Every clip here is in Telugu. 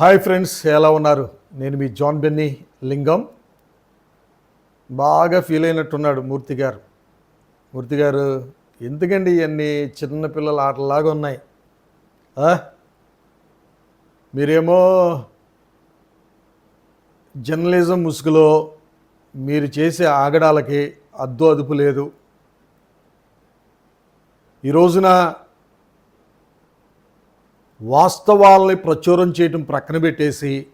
హాయ్ ఫ్రెండ్స్ ఎలా ఉన్నారు? నేను మీ జాన్ బెన్నీ లింగం. బాగా ఫీల్ అయినట్టున్నాడు మూర్తి గారు. మూర్తి గారు ఎందుకండి ఇవన్నీ చిన్నపిల్లల ఆటలాగా ఉన్నాయి? మీరేమో జర్నలిజం ముసుగులో మీరు చేసే ఆగడాలకి అద్దు అదుపు లేదు. ఈ రోజున వాస్తవాలని ప్రచురం చేయటం ప్రక్కన పెట్టేసి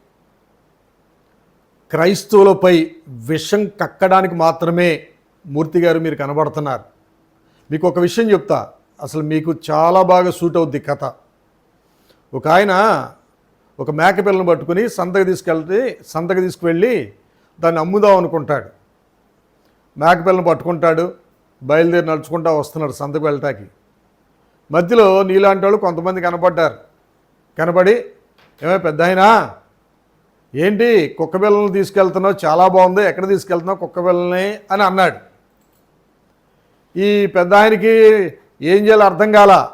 క్రైస్తవులపై విషం కక్కడానికి మాత్రమే మూర్తి గారు మీరు కనబడుతున్నారు. మీకు ఒక విషయం చెప్తా. అసలు మీకు చాలా బాగా సూట్ అవుద్ది కథ. ఒక ఆయన ఒక మేకపిల్లని పట్టుకుని సంతకు తీసుకెళ్తే సంతకు తీసుకువెళ్ళి దాన్ని అమ్ముదాం అనుకుంటాడు. మేకపిల్లని పట్టుకుంటాడు బయలుదేరి నడుచుకుంటా వస్తున్నాడు సంతకు వెళ్ళటానికి మధ్యలో నీలాంటి వాళ్ళు కొంతమంది కనపడ్డారు. కనపడి ఏమో పెద్ద అయినా ఏంటి కుక్క పిల్లల్ని తీసుకెళ్తున్నావు? చాలా బాగుంది. ఎక్కడ తీసుకెళ్తున్నావు కుక్క పిల్లల్ని అని అన్నాడు. ఈ పెద్ద ఆయనకి ఏం చేయాలో అర్థం కాల.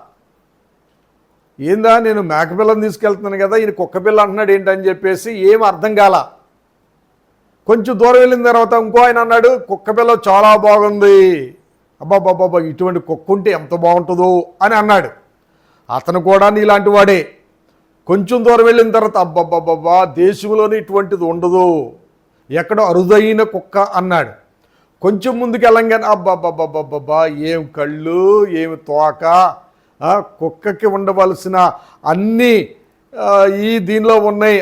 ఏందా నేను మేకపిల్లని తీసుకెళ్తున్నాను కదా ఈయన కుక్కపిల్ల అంటున్నాడు ఏంటని చెప్పేసి ఏం అర్థం కాల. కొంచెం దూరం వెళ్ళిన తర్వాత ఇంకో ఆయన అన్నాడు కుక్కపిల్ల చాలా బాగుంది. అబ్బాబ్బాబ్బా ఇటువంటి కుక్క ఉంటే ఎంత బాగుంటుందో? అని అన్నాడు. అతను కూడా నీలాంటి వాడే. కొంచెం దూరం వెళ్ళిన తర్వాత అబ్బబ్బబ్బబ్బా దేశంలోనే ఇటువంటిది ఉండదు. ఎక్కడో అరుదైన కుక్క అన్నాడు. కొంచెం ముందుకు వెళ్ళంగానే అబ్బబ్బబ్బబ్బబ్బా ఏం కళ్ళు ఏమి తోక కుక్కకి ఉండవలసిన అన్నీ ఈ దీనిలో ఉన్నాయి.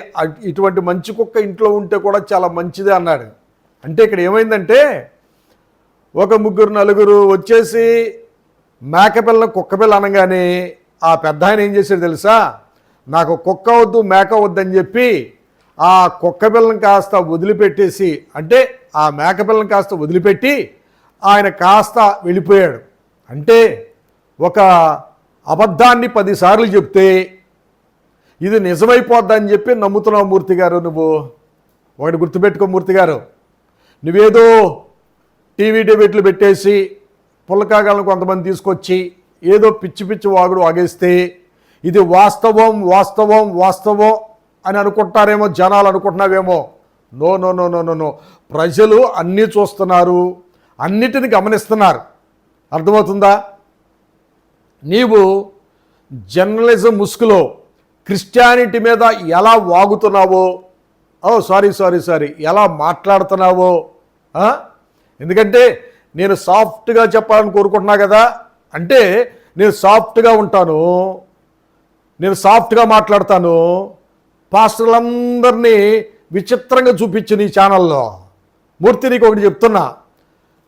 ఇటువంటి మంచి కుక్క ఇంట్లో ఉంటే కూడా చాలా మంచిదే అన్నాడు. అంటే ఇక్కడ ఏమైందంటే ఒక ముగ్గురు నలుగురు వచ్చేసి మేకపిల్ల కుక్కపిల్ల అనగానే ఆ పెద్ద ఆయన ఏం చేశాడు తెలుసా? నాకు కుక్క వద్దు మేక వద్దని చెప్పి ఆ కుక్క పిల్లని కాస్త వదిలిపెట్టేసి అంటే ఆ మేకపిల్లని కాస్త వదిలిపెట్టి ఆయన కాస్త వెళ్ళిపోయాడు. అంటే ఒక అబద్ధాన్ని పదిసార్లు చెప్తే ఇది నిజమైపోద్దని చెప్పి నమ్ముతున్నావు మూర్తి గారు నువ్వు? ఒకటి గుర్తుపెట్టుకో మూర్తి గారు. నువ్వేదో టీవీ డిబేట్లు పెట్టేసి పుల్లకాగాలను కొంతమంది తీసుకొచ్చి ఏదో పిచ్చి పిచ్చి వాగుడు వాగేస్తే ఇది వాస్తవం వాస్తవం వాస్తవం అని అనుకుంటారేమో జనాలు అనుకుంటున్నావేమో. No no no no no no. ప్రజలు అన్నీ చూస్తున్నారు అన్నిటిని గమనిస్తున్నారు. అర్థమవుతుందా? నీవు జర్నలిజం ముసుగులో క్రిస్టియానిటీ మీద ఎలా వాగుతున్నావో ఓ సారీ సారీ సారీ ఎలా మాట్లాడుతున్నావో ఎందుకంటే నేను సాఫ్ట్గా చెప్పాలని కోరుకుంటున్నా కదా. అంటే నేను సాఫ్ట్గా ఉంటాను. నేను సాఫ్ట్గా మాట్లాడతాను. పాస్టర్లందరినీ విచిత్రంగా చూపించు నీ ఛానల్లో. మూర్తి నీకు ఒకటి చెప్తున్నా.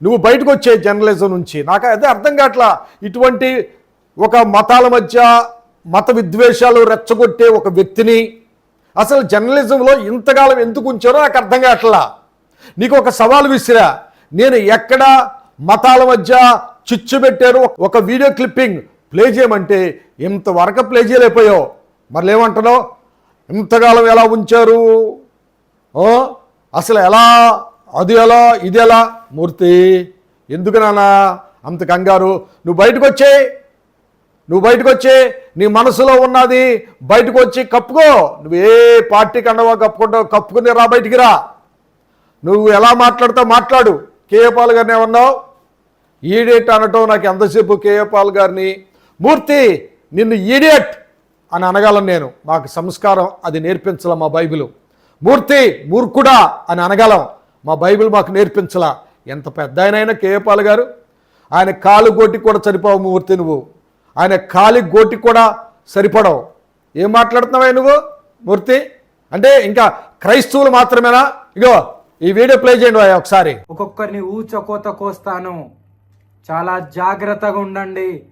నువ్వు బయటకు వచ్చే జర్నలిజం నుంచి నాకు అదే అర్థం కావట్లా. ఇటువంటి ఒక మతాల మధ్య మత విద్వేషాలు రెచ్చగొట్టే ఒక వ్యక్తిని అసలు జర్నలిజంలో ఇంతకాలం ఎందుకు ఉంచారో నాకు అర్థం కావట్లా. నీకు ఒక సవాల్ విసిరా. నేను ఎక్కడ మతాల మధ్య చిచ్చు పెట్టారు. ఒక వీడియో క్లిప్పింగ్ ప్లే చేయమంటే ఇంతవరకు ప్లే చేయలేకపోయావు. మరి ఏమంటున్నావు ఇంతకాలం ఎలా ఉంచారు? అసలు ఎలా? అది ఎలా? ఇది ఎలా? మూర్తి ఎందుకు నానా అంత కంగారు? నువ్వు బయటకు వచ్చే. నువ్వు బయటకు వచ్చే. నీ మనసులో ఉన్నది బయటకు వచ్చి కప్పుకో. నువ్వు ఏ పార్టీ కండవా కప్పుకుంటావు కప్పుకుని రా బయటికి రా. నువ్వు ఎలా మాట్లాడతావు మాట్లాడు. కేఏపాల్ గారిని ఏమన్నావు? ఈడేట్ అనటం? నాకు ఎంతసేపు కేఏపాల్ గారిని మూర్తి నిన్ను ఈడియట్ అని అనగలను నేను. మాకు సంస్కారం అది నేర్పించలా మా బైబిల్. మూర్తి మూర్ఖుడా అని అనగలం. మా బైబిల్ మాకు నేర్పించలా. ఎంత పెద్ద ఆయనైనా కేఏ గారు? ఆయన కాలు గోటి కూడా సరిపోవు మూర్తి నువ్వు. ఆయన కాలి గోటి కూడా సరిపడవు. ఏం మాట్లాడుతున్నావా నువ్వు మూర్తి? అంటే ఇంకా క్రైస్తవులు మాత్రమేనా? ఇగో ఈ వీడియో ప్లే చేయండి ఒకసారి. ఒక్కొక్కరిని ఊచకోత కోస్తాను. చాలా జాగ్రత్తగా ఉండండి.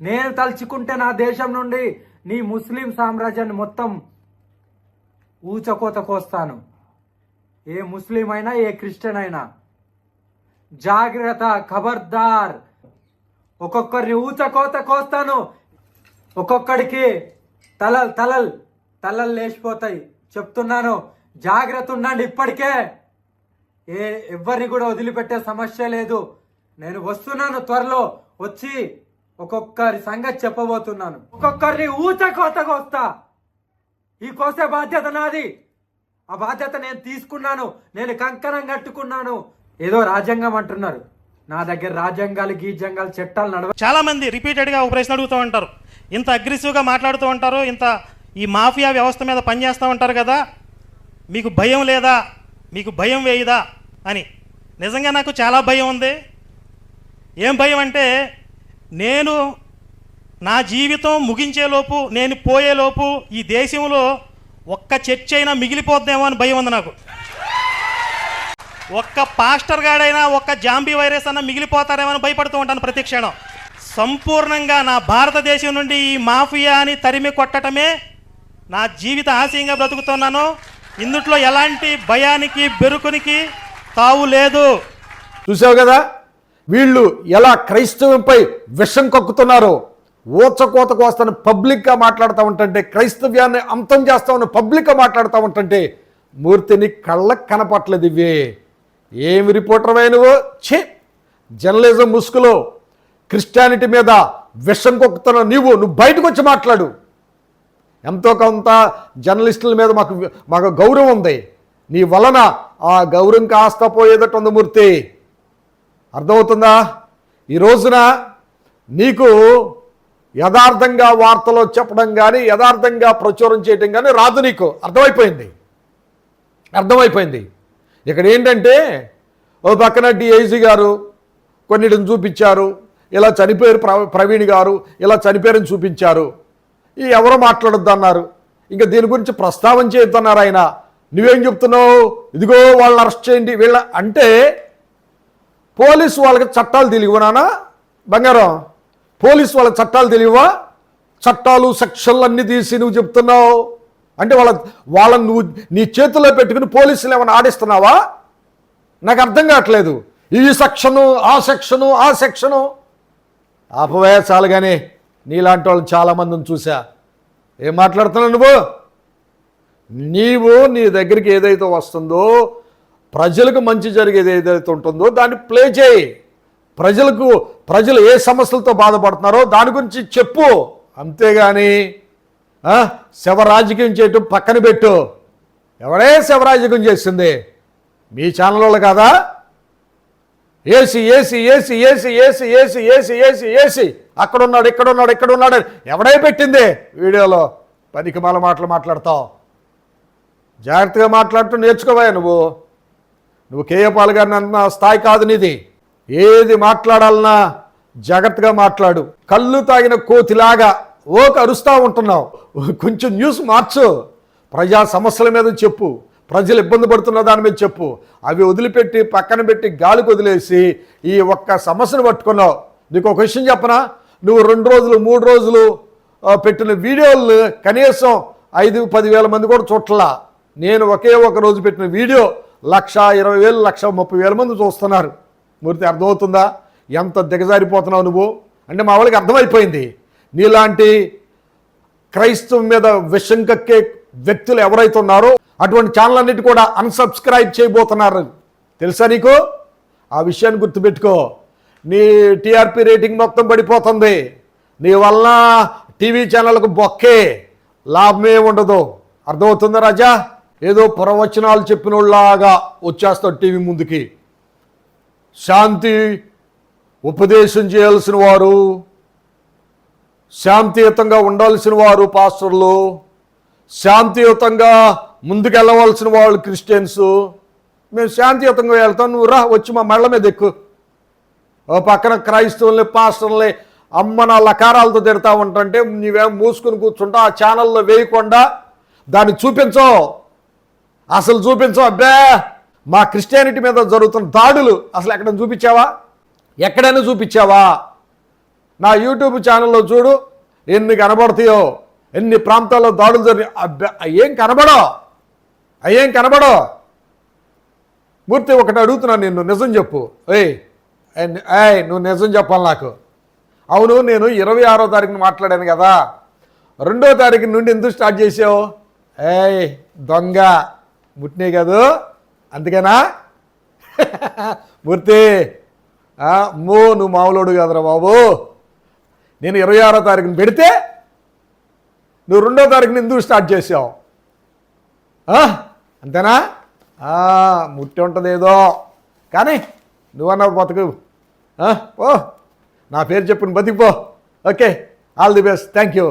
నేను తలుచుకుంటే నా దేశం నుండి నీ ముస్లిం సామ్రాజ్యాన్ని మొత్తం ఊచకోత కోస్తాను. ఏ ముస్లిం అయినా ఏ క్రిస్టియన్ అయినా జాగ్రత్త ఖబర్దార్. ఒక్కొక్కరిని ఊచకోత కోస్తాను. ఒక్కొక్కడికి తలల్ తలల్ తలలు లేచిపోతాయి. చెప్తున్నాను జాగ్రత్త ఉండండి ఇప్పటికే. ఏ ఎవరిని కూడా వదిలిపెట్టే సమస్య లేదు. నేను వస్తున్నాను త్వరలో వచ్చి ఒక్కొక్కరి సంగతి చెప్పబోతున్నాను. ఒక్కొక్కరిని ఊచ కోతగా వస్తా. ఈ కోసే బాధ్యత నాది. ఆ బాధ్యత నేను తీసుకున్నాను. నేను కంకణం కట్టుకున్నాను. ఏదో రాజ్యాంగం అంటున్నారు. నా దగ్గర రాజ్యాంగాలు గీజంగాలు చట్టాలు నడవ. చాలా మంది రిపీటెడ్గా ఒక ప్రశ్న అడుగుతూ ఉంటారు. ఇంత అగ్రెసివ్గా మాట్లాడుతూ ఉంటారు. ఇంత ఈ మాఫియా వ్యవస్థ మీద పనిచేస్తూ ఉంటారు కదా. మీకు భయం లేదా? మీకు భయం వేయదా? అని. నిజంగా నాకు చాలా భయం ఉంది. ఏం భయం అంటే నేను నా జీవితం ముగించేలోపు నేను పోయేలోపు ఈ దేశంలో ఒక్క చర్చ అయినా మిగిలిపోద్దేమో అని భయం ఉంది నాకు. ఒక్క పాస్టర్ గాడైనా ఒక్క జాంబీ వైరస్ అన్న మిగిలిపోతారేమో అని భయపడుతూ ఉంటాను ప్రతి క్షణం. సంపూర్ణంగా నా భారతదేశం నుండి ఈ మాఫియాని తరిమి కొట్టడమే నా జీవిత ఆశయంగా బ్రతుకుతున్నాను. ఇందుట్లో ఎలాంటి భయానికి బెరుకునికి తావు లేదు. చూసావు కదా? వీళ్ళు ఎలా క్రైస్తవంపై విషం కక్కుతున్నారో ఊచకోత కోస్తాను పబ్లిక్గా మాట్లాడుతూ ఉంటుంటే క్రైస్తవ్యాన్ని అంతం చేస్తామని పబ్లిక్గా మాట్లాడుతూ ఉంటుంటే మూర్తిని కళ్ళకు కనపట్లేదు ఇవే. ఏమి రిపోర్టర్ నువ్వు? ఛే! జర్నలిజం ముసుగులో క్రిస్టియానిటీ మీద విషం కొక్కుతున్న నీవు నువ్వు బయటకు వచ్చి మాట్లాడు. ఎంతో కొంత జర్నలిస్టుల మీద మాకు మాకు గౌరవం ఉంది. నీ వలన ఆ గౌరవం కాస్త పోయేదట్టు ఉంది మూర్తి. అర్థమవుతుందా? ఈ రోజున నీకు యథార్థంగా వార్తలో చెప్పడం కానీ యథార్థంగా ప్రచురం చేయడం కానీ రాదు నీకు. అర్థమైపోయింది? అర్థమైపోయింది. ఇక్కడ ఏంటంటే ఓ పక్కన డిఐజీ గారు కొన్నిటిని చూపించారు ఇలా చనిపోయారు ప్రవీణ్ గారు ఇలా చనిపోయారని చూపించారు. ఈ ఎవరో మాట్లాడొద్దు అన్నారు ఇంకా దీని గురించి ప్రస్తావన చేయొద్దన్నారు ఆయన. నువ్వేం చెప్తున్నావు? ఇదిగో వాళ్ళని అరెస్ట్ చేయండి. వీళ్ళ అంటే పోలీసు వాళ్ళకి చట్టాలు తెలియవు నాన్న బంగారం పోలీసు వాళ్ళకి చట్టాలు తెలియవా? చట్టాలు సెక్షన్లు అన్నీ తీసి నువ్వు చెప్తున్నావు. అంటే వాళ్ళ వాళ్ళని నువ్వు నీ చేతిలో పెట్టుకుని పోలీసులు ఏమైనా ఆడిస్తున్నావా? నాకు అర్థం కావట్లేదు. ఈ సెక్షను ఆ సెక్షను ఆ సెక్షను. ఆపవే చాలు కానీ నీలాంటి వాళ్ళు చాలామందిని చూసా. ఏం మాట్లాడుతున్నావు నువ్వు? నీవు నీ దగ్గరికి ఏదైతే వస్తుందో ప్రజలకు మంచి జరిగేది ఏదైతే ఉంటుందో దాన్ని ప్లే చేయి. ప్రజలకు ప్రజలు ఏ సమస్యలతో బాధపడుతున్నారో దాని గురించి చెప్పు. అంతేగాని ఆ, శవ రాజకీయం చేయటం పక్కన పెట్టు. ఎవడే శవ రాజకీయం చేసింది? మీ ఛానల్ వాళ్ళు కాదా? ఏసి ఏసి ఏసి ఏసి ఏసి ఏసి ఏసి ఏసి ఏసి. అక్కడ ఉన్నాడు ఇక్కడ ఉన్నాడు ఇక్కడ ఉన్నాడు ఎవడే పెట్టింది వీడియోలో? పనికి మాల మాటలు మాట్లాడతావు. జాగ్రత్తగా మాట్లాడుతూ నేర్చుకోవా నువ్వు? నువ్వు కేయపాల్ గారిని అన్న స్థాయి కాదు నీది. ఏది మాట్లాడాలన్నా జాగ్రత్తగా మాట్లాడు. కళ్ళు తాగిన కోతిలాగా ఓ అరుస్తూ ఉంటున్నావు. కొంచెం న్యూస్ మార్చు. ప్రజా సమస్యల మీద చెప్పు. ప్రజలు ఇబ్బంది పడుతున్న దాని మీద చెప్పు. అవి వదిలిపెట్టి పక్కన పెట్టి గాలికి వదిలేసి ఈ ఒక్క సమస్యను పట్టుకున్నావు. నీకు ఒక విషయం చెప్పనా? నువ్వు రెండు రోజులు మూడు రోజులు పెట్టిన వీడియోలు కనీసం ఐదు పదివేల మంది కూడా చూడలా నేను ఒకే ఒక రోజు పెట్టిన వీడియో లక్ష ఇరవై వేలు లక్ష ముప్పై వేల మంది చూస్తున్నారు. మూర్తి అర్థమవుతుందా? ఎంత దిగజారిపోతున్నావు నువ్వు? అంటే మా వాళ్ళకి అర్థమైపోయింది. నీలాంటి క్రైస్తవం మీద విషం కక్కే వ్యక్తులు ఎవరైతే ఉన్నారో అటువంటి ఛానల్ అన్నిటి కూడా అన్సబ్స్క్రైబ్ చేయబోతున్నారు. తెలుసా నీకు? ఆ విషయాన్ని గుర్తుపెట్టుకో. నీ టీఆర్పీ రేటింగ్ మొత్తం పడిపోతుంది. నీ వల్ల టీవీ ఛానల్కు బొక్కే. లాభమే ఉండదు. అర్థమవుతుందా రాజా? ఏదో ప్రవచనాలు చెప్పినోళ్ళలాగా వచ్చేస్తాడు టీవీ ముందుకి. శాంతి ఉపదేశం చేయాల్సిన వారు శాంతియుతంగా ఉండాల్సిన వారు పాస్టర్లు శాంతియుతంగా ముందుకెళ్ళవలసిన వాళ్ళు క్రిస్టియన్స్. మేము శాంతియుతంగా వెళ్తాం నువ్వు రా వచ్చి మా మెళ్ళ మీద ఎక్కు. ఓ పక్కన క్రైస్తవుల్ని పాస్టర్ని అమ్మ నా లకారాలతో తిడతా ఉంటుంటే నీవేం మూసుకుని కూర్చుంటా ఆ ఛానల్లో వేయకుండా దాన్ని చూపించో. అసలు చూపించో అబ్బే. మా క్రిస్టియానిటీ మీద జరుగుతున్న దాడులు అసలు ఎక్కడైనా చూపించావా? ఎక్కడైనా చూపించావా? నా యూట్యూబ్ ఛానల్లో చూడు ఎన్ని కనబడతాయో ఎన్ని ప్రాంతాల్లో దాడులు జరిగి అబ్బే అయ్యేం కనబడో? అయ్యేం కనబడో? మూర్తి ఒకటి అడుగుతున్నాను నిన్ను నిజం చెప్పు. ఏయ్ ఏయ్, ఏయ్ నువ్వు నిజం చెప్పాలి నాకు. అవును నేను ఇరవై ఆరో తారీఖున మాట్లాడాను కదా. రెండో తారీఖు నుండి ఎందుకు స్టార్ట్ చేసావు? ఏయ్ దొంగ. ముట్టినే కాదు. అందుకేనా? మూర్తి మో అమ్మో నువ్వు మామూలుడు కాదురా బాబు. నేను ఇరవై ఆరో తారీఖున పెడితే నువ్వు రెండో తారీఖున ఎందుకు స్టార్ట్ చేసావు అంతేనా? ముట్టి ఉంటుంది ఏదో కానీ నువ్వన్నావు బతుకు. ఓ నా పేరు చెప్పుని బతికిపో. Okay all the best. Thank you.